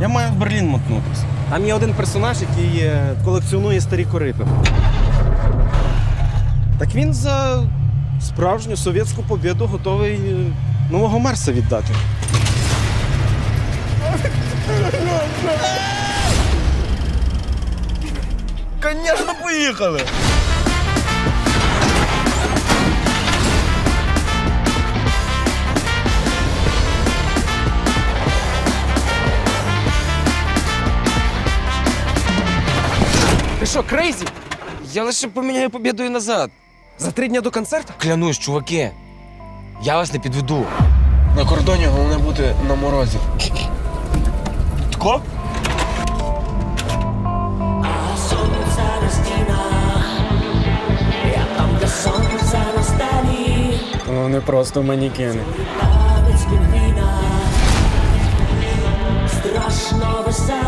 Я маю в Берлін мотнутися. Там є один персонаж, який е, колекціонує старі корити. Так він за справжню совєтську побіду готовий е, нового Мерса віддати. Конечно, поїхали! Що, крейзі? Я лише поміняю побідою назад. За три дні до концерту? Клянусь, чуваки. Я вас не підведу. На кордоні головне бути на морозі. Тко? Вони просто манікени. страшно веселий.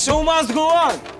Show must go on!